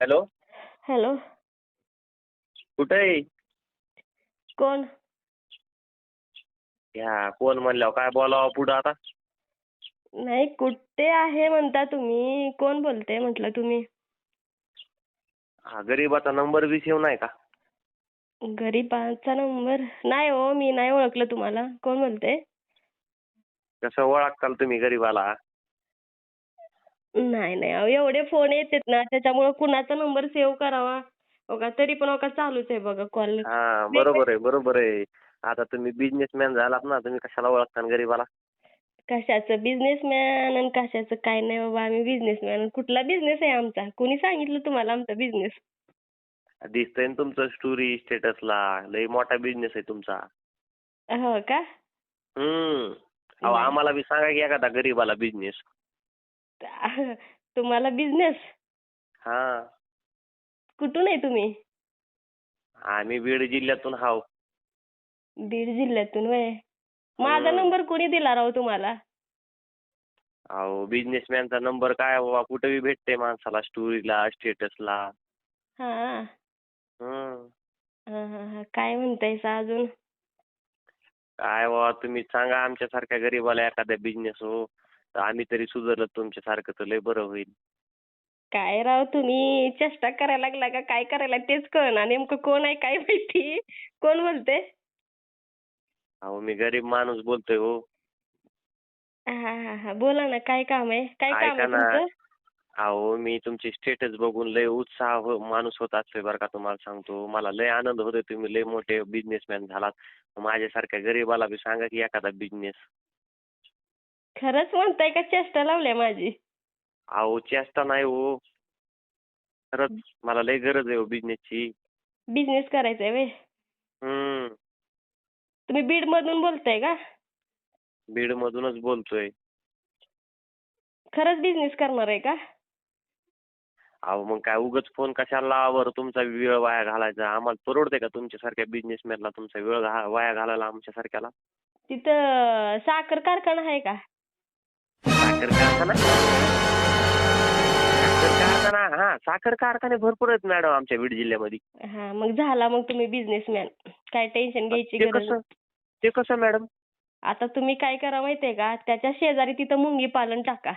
Hello. Hello. कुठे आहे? कोण? ह्या कोण म्हणल्यावर काय बोलावं पुढं आता? नाही कुठे आहे म्हणता तुम्ही? कोण बोलते म्हटलं तुम्ही? हा गरीबाचा नंबर बी सेव नाही का? गरीबाचा नंबर? नाही हो मी नाही ओळखलं तुम्हाला. कोण बोलते कसं ओळखताल तुम्ही गरीबाला? नाही नाही. अहो एवढे फोन येतात ना त्याच्यामुळे कुणाचा नंबर सेव्ह करावा? बघा तरी पण बघा चालूच आहे बघा कॉल हा बरोबर आहे बरोबर आहे. आता तुम्ही बिझनेसमॅन झालात ना तुम्ही कशाला ओळखता गरीबाला? कशाचं बिझनेसमॅन आणि कशाचं काय नाही बाबा आम्ही बिझनेसमॅन कुठला बिझनेस आहे आमचा? कोणी सांगितलं तुम्हाला आमचा बिझनेस दिसतंय ना तुमचं स्टोरी स्टेटसला लय मोठा बिझनेस आहे तुमचा. हो का? हम्म. अहो नाही. आम्हाला बी सांगा की एखादा गरीबाला बिझनेस तुम्हाला बिझनेस हा. कुठून आहे तुम्ही? आम्ही बीड जिल्ह्यातून हाव बीड जिल्ह्यातून वय माझा. नंबर कोणी दिला राव तुम्हाला? अहो बिझनेसमॅनचा नंबर काय बाबा? कुठे बी भेटते माणसाला स्टोरीला स्टेटसला हा. हम्म. हा हा हा. काय म्हणतायसा अजून? काय बाबा तुम्ही सांगा आमच्यासारख्या गरीबाला एखादा बिझनेस हो. तर आम्ही तरी सुधारलं तुमच्यासारखं तर लय बरं होईल. काय राव तुम्ही चेष्टा करायला लागला का? काय करायला तेच कळना नेमकं कोण आहे काय माहिती? कोण बोलते? अहो मी गरीब माणूस बोलतोय हो. हा हा हा. बोला ना काय काम आहे? काय काम ऐका आहे ना. तुमचं? अहो मी तुमची स्टेटस बघून लय उत्साह हो- माणूस होत असतोय बरं का तुम्हाला सांगतो. मला लय आनंद होतोय तुम्ही लय मोठे बिझनेसमॅन झालात. माझ्यासारख्या गरीबाला बी सांगा की एखादा बिझनेस खरंच म्हणताय का चेष्टा लावल्या माझी? अहो चेष्टा नाही हो. खरंच मला लय गरज आहे हो बिझनेसची बिझनेस करायचा आहे हम्म. तुम्ही बीड मधून बोलताय का? बीड मधूनच बोलतोय. खरंच बिझनेस करणार आहे का? अहो मग काय उगाच फोन कशाला लावा बरं तुमचा वेळ वाया घालायचा? आम्हाला परवडते का तुमच्यासारख्या बिझनेसमॅनला तुमचा वेळ घा वाया घालायला आमच्यासारख्याला तिथं साखर कारखाना आहे का? साखर कारखाना? साखर कारखाना हा साखर कारखाने भरपूर आहेत मॅडम आमच्या बीड जिल्ह्यामध्ये. हा मग झाला मग तुम्ही बिझनेसमॅन काय टेन्शन घ्यायची ते गरज कसं? नाही. ते कसं मॅडम? आता तुम्ही काय करा माहितीये का? त्याच्या शेजारी तिथं मुंगी पालन टाका.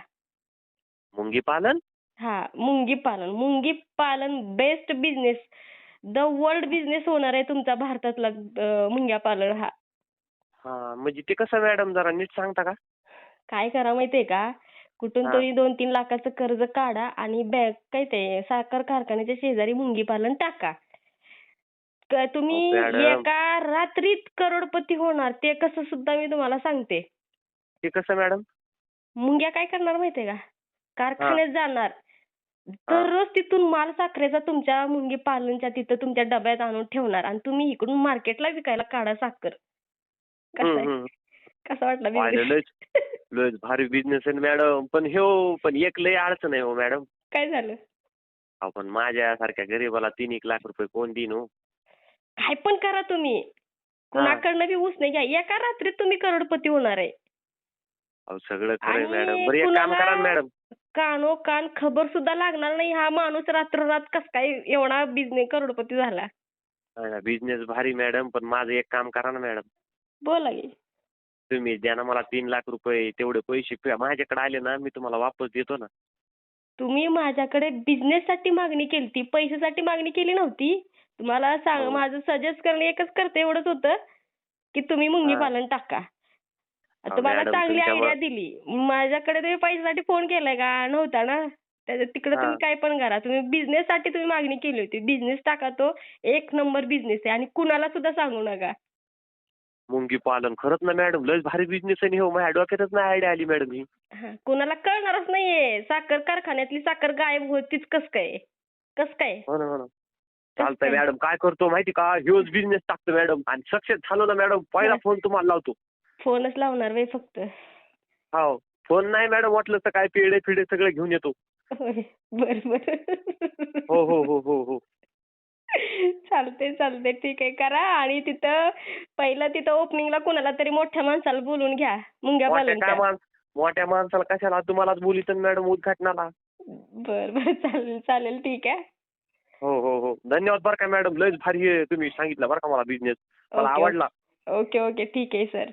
मुंगी पालन? हा मुंगी पालन. मुंगी पालन best business the world business होणार आहे तुमचा भारतातला अं, मुंग्या पालन हा. हा म्हणजे ते कसं मॅडम जरा नीट सांगता का? काय करा माहितीये का? कुठून. तरी दोन तीन लाखाचं कर्ज काढा आणि बँक काय ते साखर कारखान्याच्या शेजारी मुंगी पालन टाका. तुम्ही. एका रात्रीत करोडपती होणार ते कसं सुद्धा मी तुम्हाला सांगते. ते कसं मॅडम? मुंग्या काय करणार माहितीये का? कारखान्यात जाणार. दररोज तिथून माल साखरेचा तुमच्या मुंगी पालनच्या तिथं तुमच्या डब्यात आणून ठेवणार आणि तुम्ही इकडून मार्केटला विकायला काढा साखर. कसा वाटला business? लयच भारी बिझनेस आहे मॅडम पण हो पण एक लय अडचण आहे हो मॅडम काय झालं? आपण माझ्यासारख्या गरीबाला तीन एक लाख रुपये कोण देईन हो? काय पण करा तुम्ही. कुणाकडनं बी ऊस नाही घ्या. एका रात्रीत तुम्ही करोडपती होणार आहे. अहो सगळं खरंय मॅडम बरं एक काम करा ना मॅडम कानो कान खबर सुद्धा लागणार नाही. हा माणूस रात्ररात कस काय एवढा बिझनेस करोडपती झाला? बिझनेस भारी मॅडम पण माझं एक काम करा ना मॅडम बोला की. तुम्ही द्या ना मला तीन लाख रुपये तेवढे पैसे माझ्याकडे आले ना मी तुम्हाला वापस देतो ना. तुम्ही माझ्याकडे बिझनेस साठी मागणी केली पैशासाठी मागणी केली नव्हती. तुम्हाला सांग हो. माझं सजेस्ट करणं एकच करते एवढंच होतं. की तुम्ही मुंगी. पालन टाका. तुम्हाला चांगली आयडिया दिली. माझ्याकडे तुम्ही पैशासाठी फोन केलाय का? नव्हता ना. त्याच्या तिकडे. तुम्ही काय पण करा. तुम्ही बिझनेस साठी तुम्ही मागणी केली होती. बिझनेस टाका तो. एक नंबर बिझनेस आहे. आणि कुणाला सुद्धा सांगू नका. मुंगी पालन. खरंच ना मॅडम लयच भारी बिझनेस आहे हो माझ्या डोक्यातच नाही आयडिया आली मॅडम ही. हा, कुणाला कळणारच नाहीये. साखर कारखान्यातली साखर गायब होतीच कस काय कस काय हो ना हो ना. चालतंय काय? मॅडम काय करतो माहिती का? ह्योच बिझनेस टाकतो मॅडम आणि सक्सेस झालो ना मॅडम पहिला. फोन तुम्हाला लावतो. फोनच लावणार वे फक्त. हो. फोन नाही मॅडम वाटलं तर काय पेढे फिडे सगळे घेऊन येतो. होय बर बर हो हो हो हो हो. चालते चालते ठीक आहे करा. आणि तिथं पहिलं तिथं ओपनिंगला कुणाला तरी मोठ्या माणसाला बोलून घ्या. मुंग्या मोठ्या काय पालनच्या माणस? मोठ्या माणसाला कशाला? तुम्हालाच बोलित मॅडम उद्घाटनाला. बर बर. चालेल चालेल. ठीक आहे. हो हो हो. धन्यवाद बरं का मॅडम. लयच भारी आहे तुम्ही सांगितलं बरं का मला बिझनेस मला ओके आवडला. Okay okay. ठीक आहे सर